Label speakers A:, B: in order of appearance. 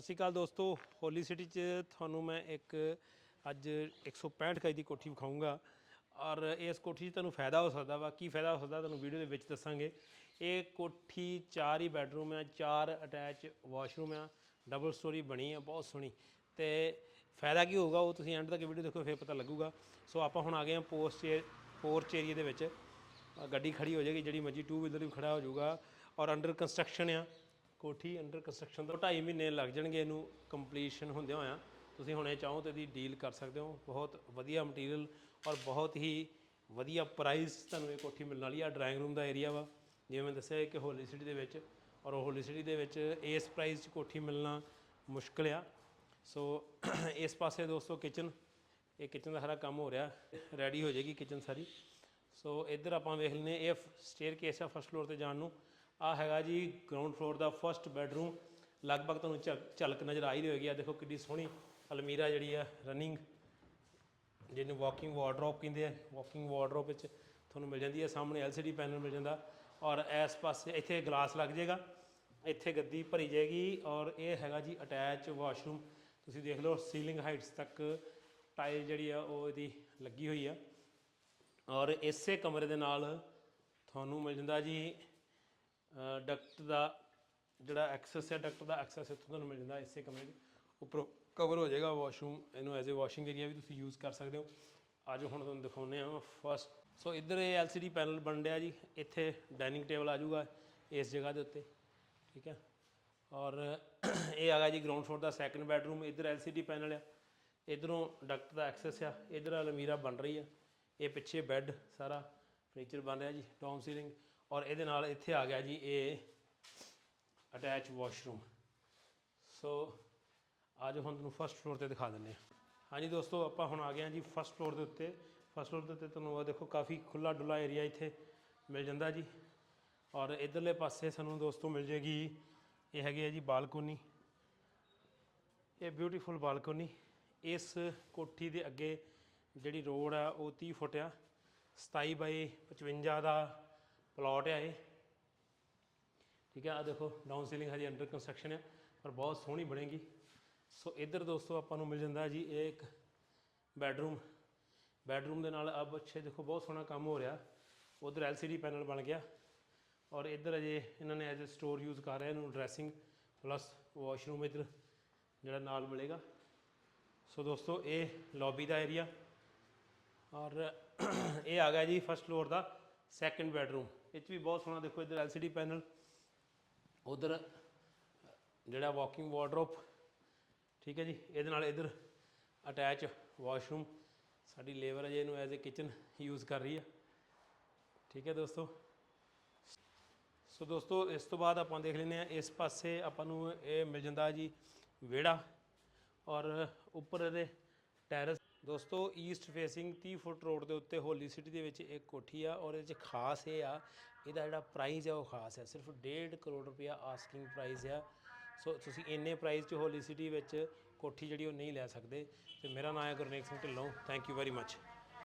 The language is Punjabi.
A: ਸਤਿ ਸ਼੍ਰੀ ਅਕਾਲ ਦੋਸਤੋ ਹੋਲੀ ਸਿਟੀ 'ਚ ਤੁਹਾਨੂੰ ਮੈਂ ਇੱਕ ਅੱਜ 165 ਗਜ ਦੀ ਕੋਠੀ ਵਿਖਾਊਂਗਾ ਔਰ ਇਸ ਕੋਠੀ 'ਚ ਤੁਹਾਨੂੰ ਫਾਇਦਾ ਹੋ ਸਕਦਾ ਵਾ। ਕੀ ਫਾਇਦਾ ਹੋ ਸਕਦਾ ਤੁਹਾਨੂੰ ਵੀਡੀਓ ਦੇ ਵਿੱਚ ਦੱਸਾਂਗੇ। ਇਹ ਕੋਠੀ ਚਾਰ ਹੀ ਬੈੱਡਰੂਮ ਆ, ਚਾਰ ਅਟੈਚ ਵਾਸ਼ਰੂਮ ਆ ਡਬਲ ਸਟੋਰੀ ਬਣੀ ਆ, ਬਹੁਤ ਸੋਹਣੀ। ਤੇ ਫਾਇਦਾ ਕੀ ਹੋਊਗਾ, ਉਹ ਤੁਸੀਂ ਐਂਡ ਤੱਕ ਵੀਡੀਓ ਦੇਖੋ, ਫਿਰ ਪਤਾ ਲੱਗੂਗਾ। ਸੋ ਆਪਾਂ ਹੁਣ ਆ ਗਏ ਹਾਂ ਪੋਸਟ ਪੋਰਚ ਏਰੀਆ ਦੇ ਵਿੱਚ। ਗੱਡੀ ਖੜੀ ਹੋ ਜਾਏਗੀ, ਜਿਹੜੀ ਮਰਜ਼ੀ ਟੂ ਵੀਲਰ ਵੀ ਖੜਾ ਹੋ ਜਾਊਗਾ। ਔਰ ਅੰਡਰ ਕੰਸਟਰਕਸ਼ਨ ਆ। ਕੋਠੀ ਅੰਡਰ ਕੰਸਟਰਕਸ਼ਨ ਦਾ 2.5 ਮਹੀਨੇ ਲੱਗ ਜਾਣਗੇ ਇਹਨੂੰ ਕੰਪਲੀਸ਼ਨ ਹੁੰਦਿਆਂ ਹੋਇਆਂ। ਤੁਸੀਂ ਹੁਣੇ ਚਾਹੋ ਤੇ ਇਹਦੀ ਡੀਲ ਕਰ ਸਕਦੇ ਹੋ। ਬਹੁਤ ਵਧੀਆ ਮਟੀਰੀਅਲ ਔਰ ਬਹੁਤ ਹੀ ਵਧੀਆ ਪ੍ਰਾਈਸ ਤੁਹਾਨੂੰ ਇਹ ਕੋਠੀ ਮਿਲਣ ਵਾਲੀ ਆ। ਡਰਾਇੰਗ ਰੂਮ ਦਾ ਏਰੀਆ ਵਾ। ਜਿਵੇਂ ਮੈਂ ਦੱਸਿਆ ਕਿ ਹੋਲੀ ਸਿਟੀ ਦੇ ਵਿੱਚ ਔਰ ਹੋਲੀ ਸਿਟੀ ਦੇ ਵਿੱਚ ਇਸ ਪ੍ਰਾਈਸ 'ਚ ਕੋਠੀ ਮਿਲਣਾ ਮੁਸ਼ਕਲ ਆ। ਸੋ ਇਸ ਪਾਸੇ ਦੋਸਤੋ ਕਿਚਨ ਇਹ ਕਿਚਨ ਦਾ ਸਾਰਾ ਕੰਮ ਹੋ ਰਿਹਾ। ਰੈਡੀ ਹੋ ਜਾਏਗੀ ਕਿਚਨ ਸਾਰੀ। ਸੋ ਇੱਧਰ ਆਪਾਂ ਵੇਖ ਲੈਨੇ ਇਹ ਸਟੇਅਰ ਕੇਸ ਆ ਫਸਟ ਫਲੋਰ ਤੇ ਜਾਣ ਨੂੰ। ਆ ਹੈਗਾ ਜੀ ਗਰਾਊਂਡ ਫਲੋਰ ਦਾ ਫਸਟ ਬੈਡਰੂਮ ਲਗਭਗ ਤੁਹਾਨੂੰ ਝਲ- ਝਲਕ ਨਜ਼ਰ ਆਈ ਰਹੀ ਹੋਏਗੀ। ਆ ਦੇਖੋ ਕਿੰਨੀ ਸੋਹਣੀ ਅਲਮੀਰਾ ਜਿਹੜੀ ਆ ਰਨਿੰਗ ਜਿਹਨੂੰ ਵਾਕਿੰਗ ਵਾਰਡਰੋਬ ਕਹਿੰਦੇ ਆ। ਵਾਕਿੰਗ ਵਾਰਡਰੋਬ ਵਿੱਚ ਤੁਹਾਨੂੰ ਮਿਲ ਜਾਂਦੀ ਹੈ ਸਾਹਮਣੇ LCD ਪੈਨਲ ਮਿਲ ਜਾਂਦਾ। ਔਰ ਇਸ ਪਾਸੇ ਇੱਥੇ ਗਲਾਸ ਲੱਗ ਜਾਏਗਾ। ਇੱਥੇ ਗੱਦੀ ਭਰੀ ਜਾਏਗੀ। ਔਰ ਇਹ ਹੈਗਾ ਜੀ ਅਟੈਚ ਵਾਸ਼ਰੂਮ ਤੁਸੀਂ ਦੇਖ ਲਓ ਸੀਲਿੰਗ ਹਾਈਟਸ ਤੱਕ ਟਾਈਲ ਜਿਹੜੀ ਆ, ਉਹ ਇਹਦੀ ਲੱਗੀ ਹੋਈ ਆ। ਔਰ ਇਸੇ ਕਮਰੇ ਦੇ ਨਾਲ ਤੁਹਾਨੂੰ ਮਿਲ ਜਾਂਦਾ ਜੀ ਡਕਟ ਦਾ ਜਿਹੜਾ ਐਕਸੈਸ ਹੈ ਡਕਟ ਦਾ ਐਕਸੈਸ ਇੱਥੋਂ ਤੁਹਾਨੂੰ ਮਿਲ ਜਾਂਦਾ ਇਸੇ ਕਮਰੇ 'ਚ ਉੱਪਰੋਂ। ਕਵਰ ਹੋ ਜਾਏਗਾ ਵਾਸ਼ਰੂਮ ਇਹਨੂੰ ਐਜ਼ ਅ ਵਾਸ਼ਿੰਗ ਏਰੀਆ ਵੀ ਤੁਸੀਂ ਯੂਜ਼ ਕਰ ਸਕਦੇ ਹੋ। ਅੱਜ ਹੁਣ ਤੁਹਾਨੂੰ ਦਿਖਾਉਂਦੇ ਆ ਫਸਟ ਸੋ ਇੱਧਰ ਇਹ LCD ਪੈਨਲ ਬਣ ਰਿਹਾ ਜੀ। ਇੱਥੇ ਡਾਈਨਿੰਗ ਟੇਬਲ ਆ ਜਾਊਗਾ ਇਸ ਜਗ੍ਹਾ ਦੇ ਉੱਤੇ। ਠੀਕ ਹੈ? ਔਰ ਇਹ ਹੈਗਾ ਜੀ ਗਰਾਊਂਡ ਫਲੋਰ ਦਾ ਸੈਕੰਡ ਬੈਡਰੂਮ ਇੱਧਰ LCD ਪੈਨਲ ਆ। ਇਧਰੋਂ ਡਕਟ ਦਾ ਐਕਸੈਸ ਆ। ਇਧਰ ਅਲਮੀਰਾ ਬਣ ਰਹੀ ਆ। ਇਹ ਪਿੱਛੇ ਬੈੱਡ ਸਾਰਾ। ਫਰਨੀਚਰ ਬਣ ਰਿਹਾ ਜੀ। ਡਾਊਨ ਸੀਲਿੰਗ ਔਰ ਇਹਦੇ ਨਾਲ ਇੱਥੇ ਆ ਗਿਆ ਜੀ ਇਹ ਅਟੈਚ ਵਾਸ਼ਰੂਮ ਸੋ ਅੱਜ ਹੁਣ ਤੁਹਾਨੂੰ ਫਸਟ ਫਲੋਰ ਤੇ ਦਿਖਾ ਦਿੰਦੇ ਹਾਂ। ਹਾਂਜੀ ਦੋਸਤੋ, ਆਪਾਂ ਹੁਣ ਆ ਗਏ ਹਾਂ ਜੀ ਫਸਟ ਫਲੋਰ ਦੇ ਉੱਤੇ। ਫਸਟ ਫਲੋਰ ਦੇ ਉੱਤੇ ਤੁਹਾਨੂੰ ਉਹ ਦੇਖੋ ਕਾਫੀ ਖੁੱਲਾ ਡੁੱਲਾ ਏਰੀਆ ਇੱਥੇ ਮਿਲ ਜਾਂਦਾ ਜੀ। ਔਰ ਇਧਰਲੇ ਪਾਸੇ ਸਾਨੂੰ ਦੋਸਤੋ ਮਿਲ ਜੇਗੀ ਇਹ ਹੈਗੀ ਹੈ ਜੀ ਬਾਲਕੋਨੀ। ਇਹ ਬਿਊਟੀਫੁਲ ਬਾਲਕੋਨੀ। ਇਸ ਕੋਠੀ ਦੇ ਅੱਗੇ ਜਿਹੜੀ ਰੋਡ ਆ ਉਹ 30 ਫੁੱਟ ਆ। 27 ਬਾਈ 55 ਦਾ ਪਲਾਟ ਆ ਇਹ। ਠੀਕ ਹੈ ਆ ਦੇਖੋ ਡਾਊਨ ਸੀਲਿੰਗ ਹਜੇ ਅੰਡਰ ਕੰਸਟਰਕਸ਼ਨ ਹੈ, ਪਰ ਬਹੁਤ ਸੋਹਣੀ ਬਣੇਗੀ। ਸੋ ਇੱਧਰ ਦੋਸਤੋ ਆਪਾਂ ਨੂੰ ਮਿਲ ਜਾਂਦਾ ਜੀ, ਇਹ ਇੱਕ ਬੈਡਰੂਮ ਬੈਡਰੂਮ ਦੇ ਨਾਲ ਅਬ ਅੱਛੇ ਦੇਖੋ, ਬਹੁਤ ਸੋਹਣਾ ਕੰਮ ਹੋ ਰਿਹਾ। ਉਧਰ LCD ਪੈਨਲ ਬਣ ਗਿਆ। ਔਰ ਇੱਧਰ ਅਜੇ ਇਹਨਾਂ ਨੇ ਐਜ਼ ਅ ਸਟੋਰ ਯੂਜ਼ ਕਰ ਰਹੇ ਇਹਨੂੰ ਡਰੈਸਿੰਗ ਪਲੱਸ ਵਾਸ਼ਰੂਮ ਇੱਧਰ ਜਿਹੜਾ ਨਾਲ ਮਿਲੇਗਾ। ਸੋ ਦੋਸਤੋ, ਇਹ ਲੌਬੀ ਦਾ ਏਰੀਆ ਔਰ ਇਹ ਆ ਗਿਆ ਜੀ ਫਸਟ ਫਲੋਰ ਦਾ ਸੈਕੰਡ ਬੈਡਰੂਮ ਇਹ 'ਚ ਵੀ ਬਹੁਤ ਸੋਹਣਾ ਦੇਖੋ ਇੱਧਰ LCD ਪੈਨਲ। ਉਧਰ ਜਿਹੜਾ ਵਾਕਿੰਗ ਵਾਰਡਰੋਬ ਠੀਕ ਹੈ ਜੀ? ਇਹਦੇ ਨਾਲ ਇੱਧਰ ਅਟੈਚ ਵਾਸ਼ਰੂਮ ਸਾਡੀ ਲੇਬਰ ਅਜੇ ਇਹਨੂੰ ਐਜ਼ ਅ ਕਿਚਨ ਯੂਜ਼ ਕਰ ਰਹੀ ਆ। ਠੀਕ ਹੈ ਦੋਸਤੋ? ਸੋ ਦੋਸਤੋ, ਇਸ ਤੋਂ ਬਾਅਦ ਆਪਾਂ ਦੇਖ ਲੈਂਦੇ ਆ ਇਸ ਪਾਸੇ ਆਪਾਂ ਨੂੰ ਇਹ ਮਿਲ ਜਾਂਦਾ ਜੀ ਵਿਹੜਾ ਔਰ ਉੱਪਰ ਇਹਦੇ ਟੈਰਸ ਦੋਸਤੋ ਈਸਟ ਫੇਸਿੰਗ 30 ਫੁੱਟ ਰੋਡ ਦੇ ਉੱਤੇ ਹੋਲੀ ਸਿਟੀ ਦੇ ਵਿੱਚ ਇੱਕ ਕੋਠੀ ਆ ਔਰ ਇਹਦੇ ਚ ਖਾਸ ਇਹ ਆ, ਇਹਦਾ ਜਿਹੜਾ ਪ੍ਰਾਈਸ ਆ ਉਹ ਖਾਸ ਹੈ ਸਿਰਫ 1.5 ਕਰੋੜ ਰੁਪਇਆ ਆਸਕਿੰਗ ਪ੍ਰਾਈਸ ਆ। ਸੋ ਤੁਸੀਂ ਇੰਨੇ ਪ੍ਰਾਈਸ 'ਚ ਹੋਲੀ ਸਿਟੀ ਵਿੱਚ ਕੋਠੀ ਜਿਹੜੀ ਉਹ ਨਹੀਂ ਲੈ ਸਕਦੇ। ਤੇ ਮੇਰਾ ਨਾਮ ਹੈ Gurnek Singh Dhillon. Thank you very much